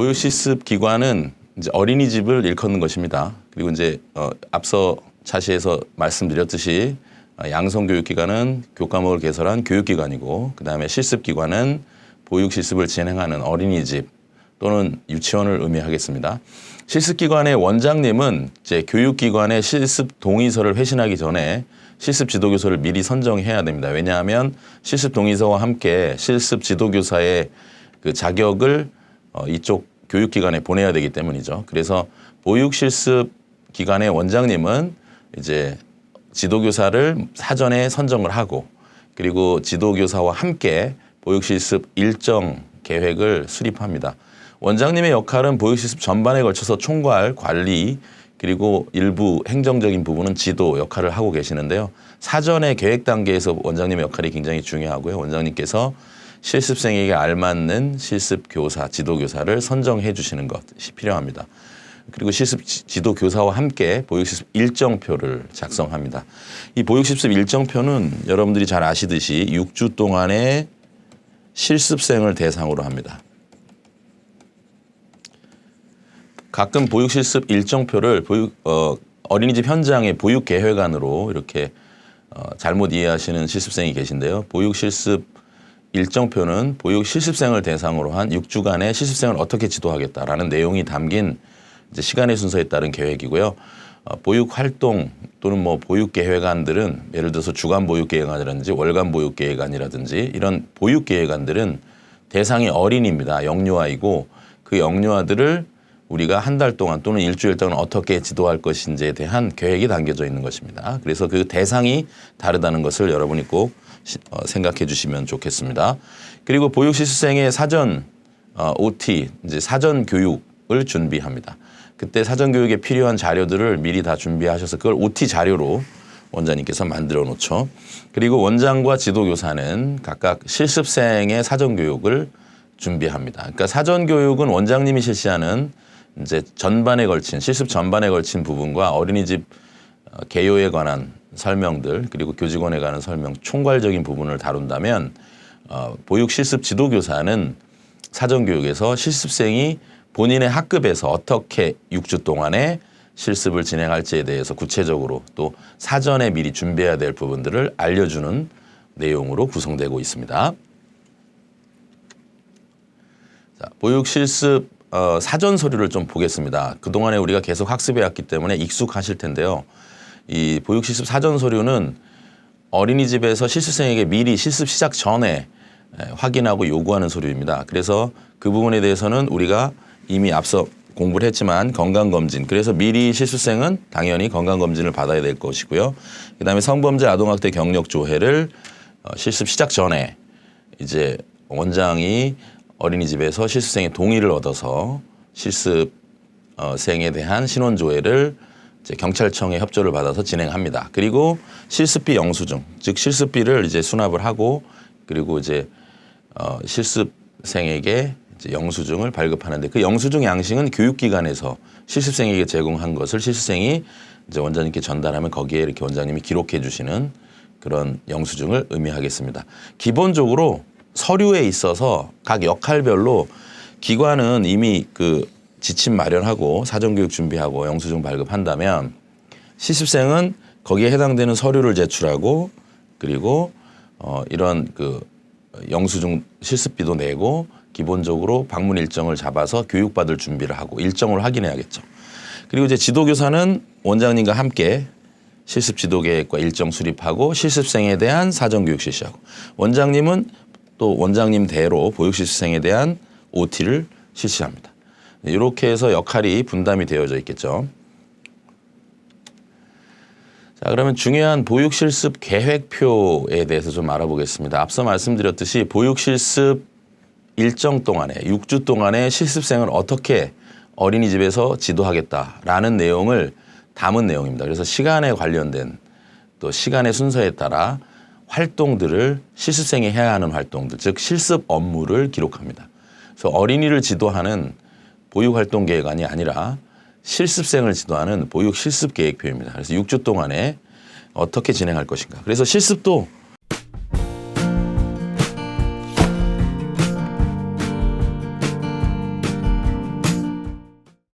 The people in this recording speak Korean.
보육 실습 기관은 이제 어린이집을 일컫는 것입니다. 그리고 이제 어, 앞서 차시에서 말씀드렸듯이 어, 양성교육기관은 교과목을 개설한 교육기관이고 그 다음에 실습기관은 보육 실습을 진행하는 어린이집 또는 유치원을 의미하겠습니다. 실습기관의 원장님은 이제 교육기관의 실습 동의서를 회신하기 전에 실습 지도교사를 미리 선정해야 됩니다. 왜냐하면 실습 동의서와 함께 실습 지도교사의 그 자격을 어, 이쪽 교육기관에 보내야 되기 때문이죠. 그래서 보육 실습 기관의 원장님은 이제 지도교사를 사전에 선정을 하고 그리고 지도교사와 함께 보육실습 일정 계획을 수립합니다. 원장님의 역할은 보육실습 전반에 걸쳐서 총괄, 관리 그리고 일부 행정적인 부분은 지도 역할을 하고 계시는데요. 사전에 계획 단계에서 원장님의 역할이 굉장히 중요하고요. 원장님께서 실습생에게 알맞는 실습 교사, 지도 교사를 선정해 주시는 것이 필요합니다. 그리고 실습 지- 지도 교사와 함께 보육실습 일정표를 작성합니다. 이 보육실습 일정표는 여러분들이 잘 아시듯이 6주 동안의 실습생을 대상으로 합니다. 가끔 보육실습 일정표를 보육 어, 어린이집 현장의 보육계획안으로 이렇게 어, 잘못 이해하시는 실습생이 계신데요. 보육실습 일정표는 보육 실습생을 대상으로 한 6주간의 실습생을 어떻게 지도하겠다라는 내용이 담긴 이제 시간의 순서에 따른 계획이고요. 어, 보육 활동 또는 뭐 보육 계획안들은 예를 들어서 주간 보육 계획안이라든지 월간 보육 계획안이라든지 이런 보육 계획안들은 대상이 어린이입니다. 영유아이고 그 영유아들을 우리가 한 달 동안 또는 일주일 동안 어떻게 지도할 것인지에 대한 계획이 담겨져 있는 것입니다. 그래서 그 대상이 다르다는 것을 여러분이 꼭 생각해 주시면 좋겠습니다. 그리고 보육 실습생의 사전 어, OT 이제 사전 교육을 준비합니다. 그때 사전 교육에 필요한 자료들을 미리 다 준비하셔서 그걸 OT 자료로 원장님께서 만들어 놓죠. 그리고 원장과 지도교사는 각각 실습생의 사전 교육을 준비합니다. 그러니까 사전 교육은 원장님이 실시하는 이제 전반에 걸친 실습 전반에 걸친 부분과 어린이집 어, 개요에 관한 설명들 그리고 교직원에 관한 설명 총괄적인 부분을 다룬다면 어, 보육 실습 지도교사는 사전 교육에서 실습생이 본인의 학급에서 어떻게 6주 동안에 실습을 진행할지에 대해서 구체적으로 또 사전에 미리 준비해야 될 부분들을 알려주는 내용으로 구성되고 있습니다. 자, 보육 실습 어, 사전 서류를 좀 보겠습니다. 그동안에 우리가 계속 학습해 왔기 때문에 익숙하실 텐데요. 이 보육 실습 사전 서류는 어린이집에서 실습생에게 미리 실습 시작 전에 에, 확인하고 요구하는 서류입니다. 그래서 그 부분에 대해서는 우리가 이미 앞서 공부를 했지만 건강검진 그래서 미리 실습생은 당연히 건강검진을 받아야 될 것이고요. 그 다음에 성범죄 아동학대 경력 조회를 어, 실습 시작 전에 이제 원장이 어린이집에서 실습생의 동의를 얻어서 실습생에 대한 신원 조회를 이제 경찰청의 협조를 받아서 진행합니다. 그리고 실습비 영수증, 즉 실습비를 이제 수납을 하고 그리고 이제 어, 실습생에게 이제 영수증을 발급하는데 그 영수증 양식은 교육기관에서 실습생에게 제공한 것을 실습생이 이제 원장님께 전달하면 거기에 이렇게 원장님이 기록해 주시는 그런 영수증을 의미하겠습니다. 기본적으로 서류에 있어서 각 역할별로 기관은 이미 그 지침 마련하고 사전교육 준비하고 영수증 발급한다면 실습생은 거기에 해당되는 서류를 제출하고 그리고 어 이런 그 영수증 실습비도 내고 기본적으로 방문 일정을 잡아서 교육받을 준비를 하고 일정을 확인해야겠죠. 그리고 이제 지도교사는 원장님과 함께 실습 지도 계획과 일정 수립하고 실습생에 대한 사전 교육 실시하고 원장님은 또 원장님대로 보육 실습생에 대한 OT를 실시합니다. 이렇게 해서 역할이 분담이 되어져 있겠죠. 자, 그러면 중요한 보육 실습 계획표에 대해서 좀 알아보겠습니다. 앞서 말씀드렸듯이 보육 실습 일정 동안에 6주 동안의 실습생을 어떻게 어린이집에서 지도하겠다라는 내용을 담은 내용입니다. 그래서 시간에 관련된 또 시간의 순서에 따라 활동들을 실습생이 해야 하는 활동들, 즉 실습 업무를 기록합니다. 그래서 어린이를 지도하는 보육 활동 계획안이 아니라 실습생을 지도하는 보육 실습 계획표입니다. 그래서 6주 동안에 어떻게 진행할 것인가. 그래서 실습도